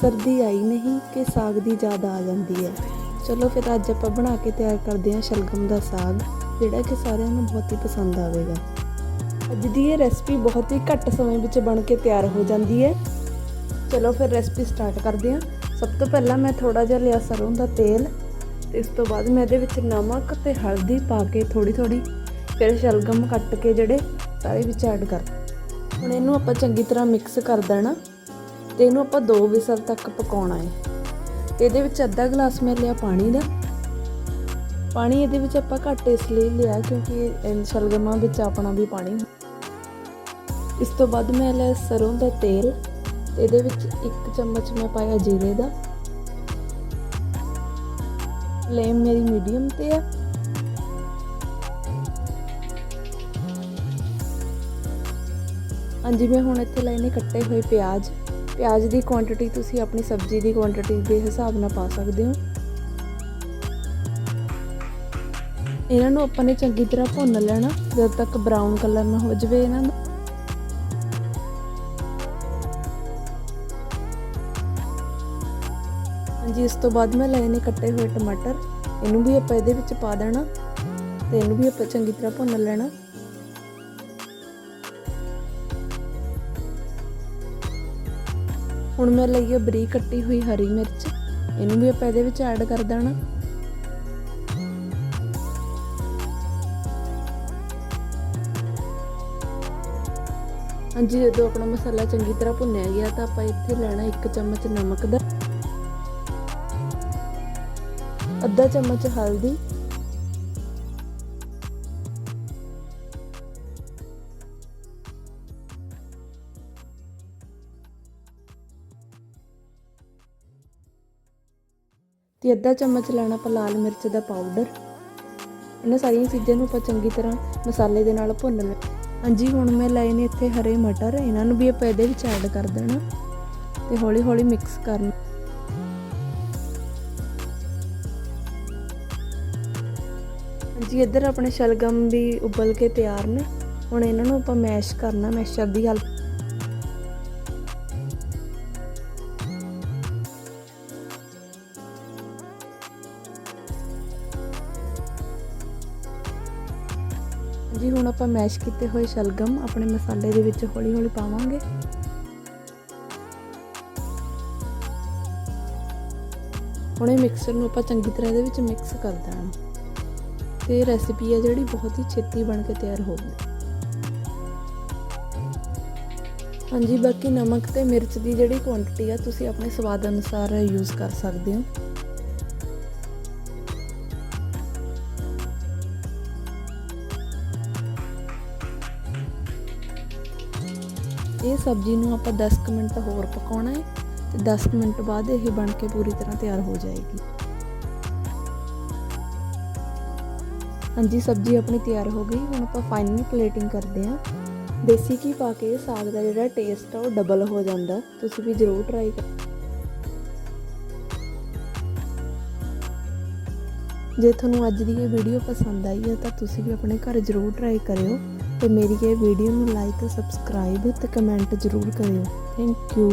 ਸਰਦੀ ਆਈ ਨਹੀਂ ਕਿ ਸਾਗ ਦੀ ਯਾਦ ਆ ਜਾਂਦੀ ਹੈ। ਚਲੋ ਫਿਰ ਅੱਜ ਆਪਾਂ ਬਣਾ ਕੇ ਤਿਆਰ ਕਰਦੇ ਹਾਂ ਸ਼ਲਗਮ ਦਾ ਸਾਗ, ਜਿਹੜਾ ਕਿ ਸਾਰਿਆਂ ਨੂੰ ਬਹੁਤ ਹੀ ਪਸੰਦ ਆਵੇਗਾ। ਅੱਜ ਦੀ ਇਹ ਰੈਸਪੀ ਬਹੁਤ ਹੀ ਘੱਟ ਸਮੇਂ ਵਿੱਚ ਬਣ ਕੇ ਤਿਆਰ ਹੋ ਜਾਂਦੀ ਹੈ। ਚਲੋ ਫਿਰ ਰੈਸਪੀ ਸਟਾਰਟ ਕਰਦੇ ਹਾਂ। ਸਭ ਤੋਂ ਪਹਿਲਾਂ ਮੈਂ ਥੋੜਾ ਜਿਹਾ ਲਿਆ ਸਰੋਂ ਦਾ ਤੇਲ ਤੇ ਇਸ ਤੋਂ ਬਾਅਦ ਮੈਂ ਇਹਦੇ ਵਿੱਚ ਨਮਕ ਤੇ ਹਲਦੀ ਪਾ ਕੇ ਥੋੜੀ ਥੋੜੀ ਫਿਰ ਸ਼ਲਗਮ ਕੱਟ ਕੇ ਜਿਹੜੇ ਸਾਰੇ ਵਿੱਚ ਐਡ ਕਰ ਹੁਣ ਇਹਨੂੰ ਆਪਾਂ ਚੰਗੀ ਤਰ੍ਹਾਂ ਮਿਕਸ ਕਰ ਦੇਣਾ। ਤੇ ਇਹਨੂੰ ਆਪਾਂ 2 ਵਿਸਲ ਤੱਕ ਪਕਾਉਣਾ ਹੈ ਤੇ ਇਹਦੇ ਵਿੱਚ ਅੱਧਾ ਗਲਾਸ ਮੈਂ ਲਿਆ ਪਾਣੀ ਦਾ। ਪਾਣੀ ਇਹਦੇ ਵਿੱਚ ਆਪਾਂ ਘੱਟ ਇਸ ਲਈ ਲਿਆ ਕਿਉਂਕਿ ਸ਼ਲਗਮਾਂ ਵਿੱਚ ਆਪਣਾ ਵੀ ਪਾਣੀ ਇਸ ਤੋਂ ਬਾਅਦ ਮੈਂ ਲਿਆ ਸਰੋਂ ਦਾ ਤੇਲ। ਤੇ ਇਹਦੇ ਵਿੱਚ ਇੱਕ ਚਮਚ ਮੈਂ ਪਾਇਆ ਜੀਰੇ ਦਾ। ਫਲੇਮ ਮੇਰੀ ਮੀਡੀਅਮ ਤੇ ਹੈ ਹਾਂਜੀ, ਮੈਂ ਹੁਣ ਇੱਥੇ ਲਏ ਨੇ ਕੱਟੇ ਹੋਏ ਪਿਆਜ਼। ਪਿਆਜ਼ ਦੀ ਕੁਆਂਟੀਟੀ ਤੁਸੀਂ ਆਪਣੀ ਸਬਜ਼ੀ ਦੀ ਕੁਆਂਟੀਟੀ ਦੇ ਹਿਸਾਬ ਨਾਲ ਪਾ ਸਕਦੇ ਹੋ। ਇਹਨਾਂ ਨੂੰ ਆਪਾਂ ਨੇ ਚੰਗੀ ਤਰ੍ਹਾਂ ਭੁੰਨ ਲੈਣਾ, ਜਦ ਤੱਕ ਬਰਾਊਨ ਕਲਰ ਨਾ ਹੋ ਜਾਵੇ ਇਹਨਾਂ ਦਾ। ਹਾਂਜੀ, ਇਸ ਤੋਂ ਬਾਅਦ ਮੈਂ ਲਏ ਨੇ ਕੱਟੇ ਹੋਏ ਟਮਾਟਰ। ਇਹਨੂੰ ਵੀ ਆਪਾਂ ਇਹਦੇ ਵਿੱਚ ਪਾ ਦੇਣਾ ਤੇ ਇਹਨੂੰ ਵੀ ਆਪਾਂ ਚੰਗੀ ਤਰ੍ਹਾਂ ਭੁੰਨ ਲੈਣਾ। ਹੁਣ ਮੈਂ ਲਈ ਹੈ ਬਰੀਕ ਕੱਟੀ ਹੋਈ ਹਰੀ ਮਿਰਚ, ਇਹਨੂੰ ਵੀ ਆਪਾਂ ਇਹਦੇ ਵਿੱਚ ਐਡ ਕਰ ਦੇਣਾ। ਹਾਂਜੀ, ਜਦੋਂ ਆਪਣਾ ਮਸਾਲਾ ਚੰਗੀ ਤਰ੍ਹਾਂ ਭੁੰਨਿਆ ਗਿਆ, ਤਾਂ ਆਪਾਂ ਇੱਥੇ ਲੈਣਾ ਇੱਕ ਚਮਚ ਨਮਕ ਦਾ। ਅੱਧਾ ਚਮਚ ਹਲਦੀ ਤੇ ਅੱਧਾ ਚਮਚ ਲੈਣਾ ਆਪਾਂ ਲਾਲ ਮਿਰਚ ਦਾ ਪਾਊਡਰ ਇਹਨਾਂ ਸਾਰੀਆਂ ਚੀਜ਼ਾਂ ਨੂੰ ਆਪਾਂ ਚੰਗੀ ਤਰ੍ਹਾਂ ਮਸਾਲੇ ਦੇ ਨਾਲ ਭੁੰਨ ਲੈ ਹਾਂਜੀ, ਹੁਣ ਮੈਂ ਲਏ ਨੇ ਇੱਥੇ ਹਰੇ ਮਟਰ। ਇਹਨਾਂ ਨੂੰ ਵੀ ਆਪਾਂ ਇਹਦੇ ਵਿੱਚ ਐਡ ਕਰ ਦੇਣਾ ਤੇ ਹੌਲੀ ਹੌਲੀ ਮਿਕਸ ਕਰਨਾ ਹਾਂਜੀ, ਇੱਧਰ ਆਪਣੇ ਸ਼ਲਗਮ ਵੀ ਉਬਲ ਕੇ ਤਿਆਰ ਨੇ। ਹੁਣ ਇਹਨਾਂ ਨੂੰ ਆਪਾਂ ਮੈਸ਼ ਕਰਨਾ ਮੈਸ਼ਰ ਦੀ ਹੈਲਪ ਜੀ, ਹੁਣ ਆਪਾਂ ਮੈਸ਼ ਕੀਤੇ ਹੋਏ ਸ਼ਲਗਮ ਆਪਣੇ ਮਸਾਲੇ ਦੇ ਵਿੱਚ ਹੌਲੀ-ਹੌਲੀ ਪਾਵਾਂਗੇ। ਹੁਣ ਇਹ ਮਿਕਸਰ ਨੂੰ ਆਪਾਂ ਚੰਗੀ ਤਰ੍ਹਾਂ ਇਹਦੇ ਵਿੱਚ ਮਿਕਸ ਕਰ ਦੇਣਾ। ਤੇ ਰੈਸਿਪੀ ਹੈ ਜਿਹੜੀ ਬਹੁਤ ਹੀ ਛੇਤੀ ਬਣ ਕੇ ਤਿਆਰ ਹੋ ਹਾਂਜੀ, ਬਾਕੀ ਨਮਕ ਤੇ ਮਿਰਚ ਦੀ ਜਿਹੜੀ ਕੁਆਂਟੀਟੀ ਆ, ਤੁਸੀਂ ਆਪਣੇ ਸਵਾਦ ਅਨੁਸਾਰ ਯੂਜ਼ ਕਰ ਸਕਦੇ ਹੋ। ਇਹ ਸਬਜ਼ੀ ਨੂੰ ਆਪਾਂ 10 ਕੁ ਮਿੰਟ ਹੋਰ ਪਕਾਉਣਾ ਹੈ ਤੇ 10 ਮਿੰਟ ਬਾਅਦ ਇਹ ਬਣ ਕੇ ਪੂਰੀ ਤਰ੍ਹਾਂ ਤਿਆਰ ਹੋ ਜਾਏਗੀ। ਹਾਂਜੀ, ਸਬਜ਼ੀ ਆਪਣੀ ਤਿਆਰ ਹੋ ਗਈ। ਹੁਣ ਆਪਾਂ ਫਾਈਨਲ ਪਲੇਟਿੰਗ ਕਰਦੇ ਹਾਂ। ਦੇਸੀ ਘੀ ਪਾ ਕੇ ਸਾਗ ਦਾ ਜਿਹੜਾ ਟੇਸਟ ਆ ਉਹ ਡਬਲ ਹੋ ਜਾਂਦਾ ਤੁਸੀਂ ਵੀ ਜ਼ਰੂਰ ਟਰਾਈ ਕਰੋ ਜੇ ਤੁਹਾਨੂੰ ਅੱਜ ਦੀ ਇਹ ਵੀਡੀਓ ਪਸੰਦ ਆਈ ਹੈ ਤਾਂ ਤੁਸੀਂ ਵੀ ਆਪਣੇ ਘਰ ਜ਼ਰੂਰ ਟਰਾਈ ਕਰਿਓ। ਤੇ ਮੇਰੀ ਇਹ ਵੀਡੀਓ ਨੂੰ ਲਾਈਕ ਸਬਸਕ੍ਰਾਈਬ ਤੇ ਕਮੈਂਟ ਜ਼ਰੂਰ ਕਰਿਓ। Thank you